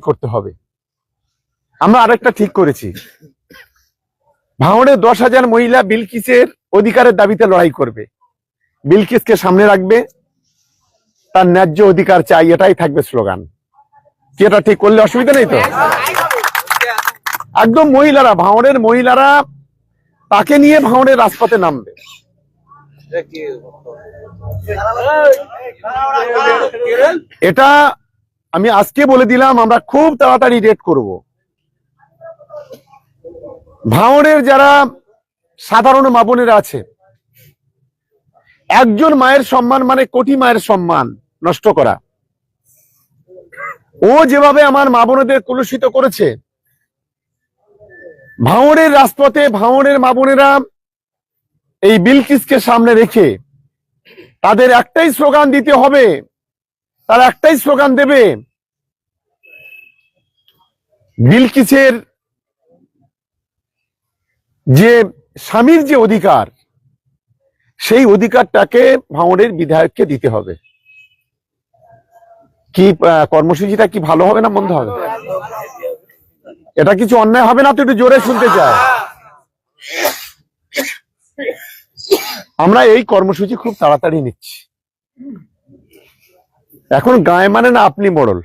করতে হবে। আমরা আরেকটা ঠিক করেছি। ভাঙড়ে দশ হাজার মহিলা বিলকিসের অধিকারের দাবিতে লড়াই করবে। বিলকিসকে সামনে রাখবে? তার ন্যায্য অধিকার চাই, এটাই থাকবে স্লোগান। কি এটা ঠিক করলে অসুবিধা নেই তো? একদম মহিলারা, ভাঙড়ের মহিলারা তাকে নিয়ে ভাঙড়ের রাজপথে নামবে। এটা আমি আজকে বলে দিলাম, আমরা খুব তাড়াতাড়ি রেট করব। ভাঙড়ের যারা সাধারণ মা বোনেরা আছে, একজন মায়ের সম্মান মানে কোটি মায়ের সম্মান নষ্ট করা। ও যেভাবে আমার মা বোনেদের কলুষিত করেছে ভাঙড়ের রাজপথে ভাঙড়ের মা বোনেরা এই বিলকিসকে সামনে রেখে তাদের একটাই স্লোগান দিতে হবে তারা একটাই স্লোগান দেবে বিলকিসের যে স্বামীর যে অধিকার, সেই অধিকারটাকে ভাঙড়ের বিধায়ককে দিতে হবে। কি কর্মসূচিটা কি ভালো হবে না মন্দ হবে? এটা কিছু অন্যায় হবে না? তো একটু জোরে শুনতে চাই আমরা এই কর্মসূচি খুব তাড়াতাড়ি নিচ্ছি। এখন গায়ে মানে না আপনি মোড়ল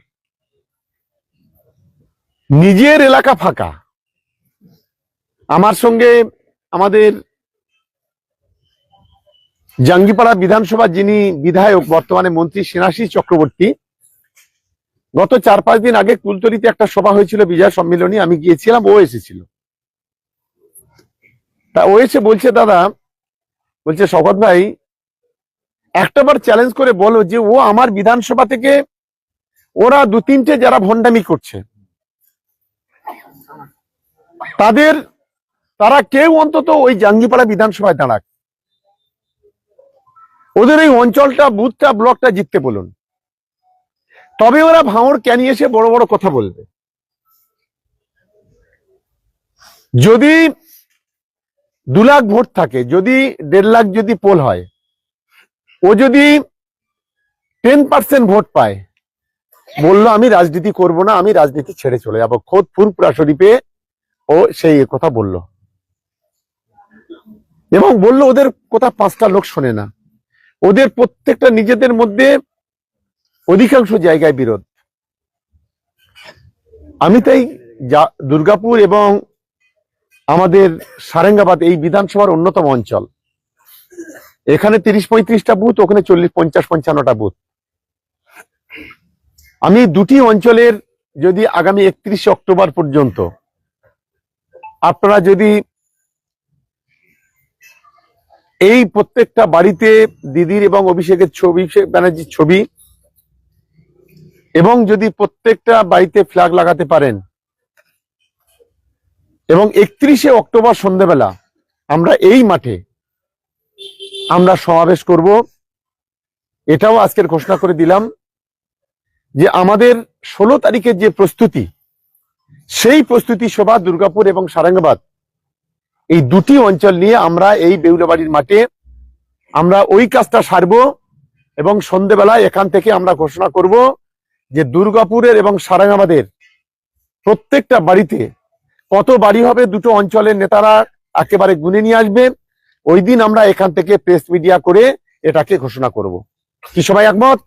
নিজের এলাকা ফাঁকা। আমার সঙ্গে আমাদের জাঙ্গিপাড়া বিধানসভা যিনি বিধায়ক, বর্তমানে মন্ত্রী সেনাশী চক্রবর্তী, গত চার পাঁচ দিন আগে কুলতলিতে একটা সভা হয়েছিল বিজয় সম্মেলনী, আমি গিয়েছিলাম, ও এসেছিল। তা ও এসে বলছে, দাদা, বলছে শকত ভাই একটাবার চ্যালেঞ্জ করে বলো যে, ও আমার বিধানসভা থেকে ওরা দু তিনটে যারা ভণ্ডামি করছে, তাদের, তারা কেউ অন্তত ওই জাঙ্গিপাড়া বিধানসভায় দাঁড়াক। ওদের এই অঞ্চলটা, বুথটা, ব্লকটা জিততে বলুন। তবে ওরা ভাঙড় ক্যানি এসে বড় বড় কথা বলবে? যদি দু লাখ ভোট থাকে, যদি দেড় লাখ যদি পোল হয় ও যদি টেন পার্সেন্ট ভোট পায়, বলল আমি রাজনীতি করব না, আমি রাজনীতি ছেড়ে চলে যাব। খোদ ফুরপুরা শরীফে ও সেই কথা বলল। এবং বলল ওদের কথা পাঁচটা লোক শোনে না। ওদের প্রত্যেকটা নিজেদের মধ্যে অধিকাংশ জায়গায় বিরোধ। আমি তাই দুর্গাপুর এবং আমাদের সারেঙ্গাবাদ এই বিধানসভার অন্যতম অঞ্চল। এখানে তিরিশ পঁয়ত্রিশটা বুথ ওখানে চল্লিশ, পঞ্চাশ, পঞ্চান্নটা বুথ আমি দুটি অঞ্চলের যদি আগামী একত্রিশে অক্টোবর পর্যন্ত আপনারা যদি এই প্রত্যেকটা বাড়িতে দিদির এবং অভিষেকের ছবি ব্যানার্জির ছবি এবং যদি প্রত্যেকটা বাড়িতে ফ্ল্যাগ লাগাতে পারেন এবং একত্রিশে অক্টোবর সন্ধ্যেবেলা আমরা এই মাঠে আমরা সমাবেশ করব। এটাও আজকের ঘোষণা করে দিলাম যে আমাদের ষোলো তারিখের যে প্রস্তুতি, সেই প্রস্তুতি সভা দুর্গাপুর এবং সারাঙ্গাবাদ, এই দুটি অঞ্চল নিয়ে আমরা এই বেউলাবাড়ির মাঠে আমরা ওই কাজটা সারব এবং সন্ধেবেলায় এখান থেকে আমরা ঘোষণা করব যে দুর্গাপুরের এবং সারাঙ্গাবাদের প্রত্যেকটা বাড়িতে কত বাড়ি হবে, দুটো অঞ্চলের নেতারা একেবারে গুনে নিয়ে আসবে। ওই দিন আমরা এখান থেকে প্রেস মিডিয়া করে এটাকে ঘোষণা করব। কি সবাই একমত?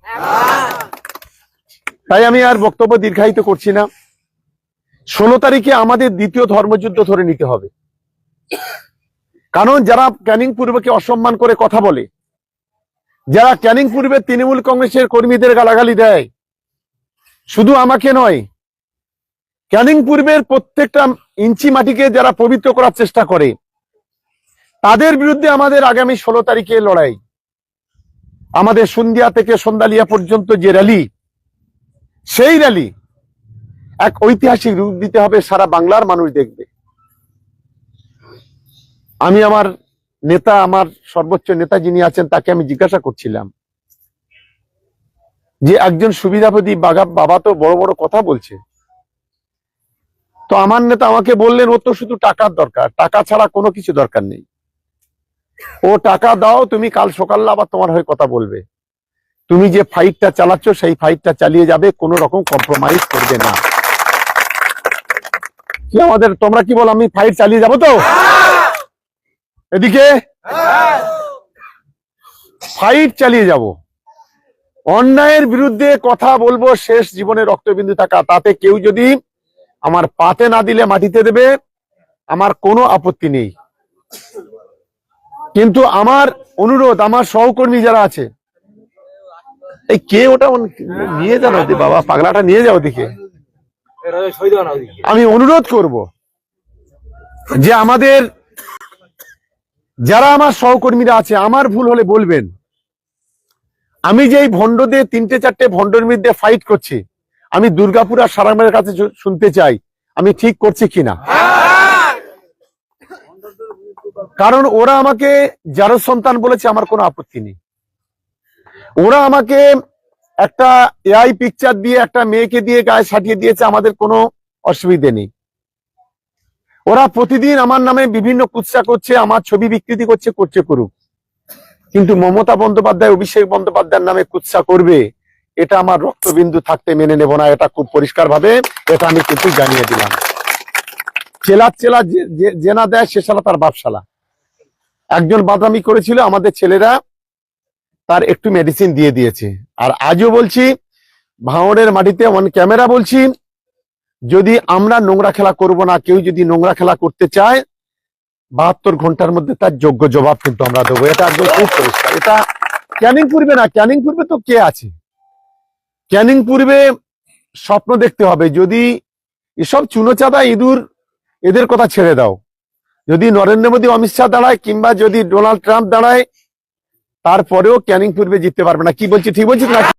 তাই আমি আর বক্তব্য দীর্ঘায়িত করছি না। ষোলো তারিখে আমাদের দ্বিতীয় ধর্মযুদ্ধ ধরে নিতে হবে। কারণ যারা ক্যানিং পূর্বকে অসম্মান করে কথা বলে, যারা ক্যানিং পূর্বে তৃণমূল কংগ্রেসের কর্মীদের গালাগালি দেয়, শুধু আমাকে নয়, ক্যানিং পূর্বের প্রত্যেকটা ইঞ্চি মাটিকে যারা পবিত্র করার চেষ্টা করে তাদের বিরুদ্ধে আমাদের আগামী ষোলো তারিখে লড়াই। আমাদের সন্ধ্যা থেকে সন্ধ্যালিয়া পর্যন্ত যে র্যালি, সেই র্যালি এক ঐতিহাসিক রূপ দিতে হবে, সারা বাংলার মানুষ দেখবে। আমি আমার নেতা, আমার সর্বোচ্চ নেতা যিনি আছেন, তাকে আমি জিজ্ঞাসা করছিলাম যে একজন সুবিধাপতি বাগা বাবা তো বড় বড় কথা বলছে। তো আমার নেতা আমাকে বললেন, ও তো শুধু টাকার দরকার, টাকা ছাড়া কোনো কিছু দরকার নেই। ও টাকা দাও, তুমি কাল সকালে আবার তোমার হয়ে কথা বলবে। তুমি যে ফাইটটা চালাচ্ছ, সেই ফাইটটা চালিয়ে যাবে, কোনো রকম কম্প্রোমাইজ করবে না। কি আমাদের, তোমরা কি বল, আমি ফাইট চালিয়ে যাব তো? এদিকে? ফাইট চালিয়ে যাব। অন্যায়ের বিরুদ্ধে কথা বলব, শেষ জীবনে রক্তবিন্দু থাকা। তাতে কেউ যদি আমার পাতে না দিলে মাটিতে দেবে, আমার কোনো আপত্তি নেই। কিন্তু আমার অনুরোধ, আমার সহকর্মী যারা আছে, এই কে ওটা নিয়ে যান বাবা, পাগলাটা নিয়ে যাও দিকে আমি অনুরোধ করব যে আমাদের, যারা আমার সহকর্মীরা আছে, আমার ভুল হলে বলবেন। আমি যে এই ভণ্ডদের তিনটে চারটে ভণ্ডর মধ্যে ফাইট করছি, আমি দুর্গাপুর আর সারামের কাছে শুনতে চাই, আমি ঠিক করছি কিনা? কারণ ওরা আমাকে, যার সন্তান বলেছে, আমার কোনো আপত্তি নেই। ওরা আমাকে একটা এআই পিকচার দিয়ে, একটা মেয়েকে দিয়ে গায়ে সাটিয়ে দিয়েছে, আমাদের কোনো অসুবিধে নেই। ওরা প্রতিদিন আমার নামে বিভিন্ন কুৎসা করছে, আমার ছবি বিকৃতি করছে করছে করুক। কিন্তু মমতা বন্দ্যোপাধ্যায়, অভিষেক বন্দ্যোপাধ্যায়ের নামে কুৎসা করবে, এটা আমার রক্তবিন্দু থাকতে মেনে নেব না, এটা খুব পরিষ্কার ভাবে এটা আমি কিন্তু জানিয়ে দিলাম। চেলার চেলা যে- জেনা দেয়, সে শালা তার বাপশালা। একজন বাদামি করেছিল, আমাদের ছেলেরা তার একটু মেডিসিন দিয়ে দিয়েছে। আর আজও বলছি, ভাঙড়ের মাটিতে অন ক্যামেরা বলছি, যদি আমরা নোংরা খেলা করব না, কেউ যদি নোংরা খেলা করতে চায়, বাহাত্তর ঘণ্টার মধ্যে তার যোগ্য জবাব কিন্তু আমরা দেবো। এটা একদম খুব পরিষ্কার। এটা ক্যানিং পূর্বে না, ক্যানিং পূর্বে তো কে আছে? ক্যানিং পূর্বে স্বপ্ন দেখতে হবে। যদি এসব চুনোচাঁদা ইঁদুর এদের কথা ছেড়ে দাও। যদি নরেন্দ্র মোদী অমিত শাহ দাঁড়ায় কিংবা যদি ডোনাল্ড ট্রাম্প দাঁড়ায়, তারপরেও ক্যানিং পূর্বে জিততে পারবে না। কি বলছি? ঠিক বলছি না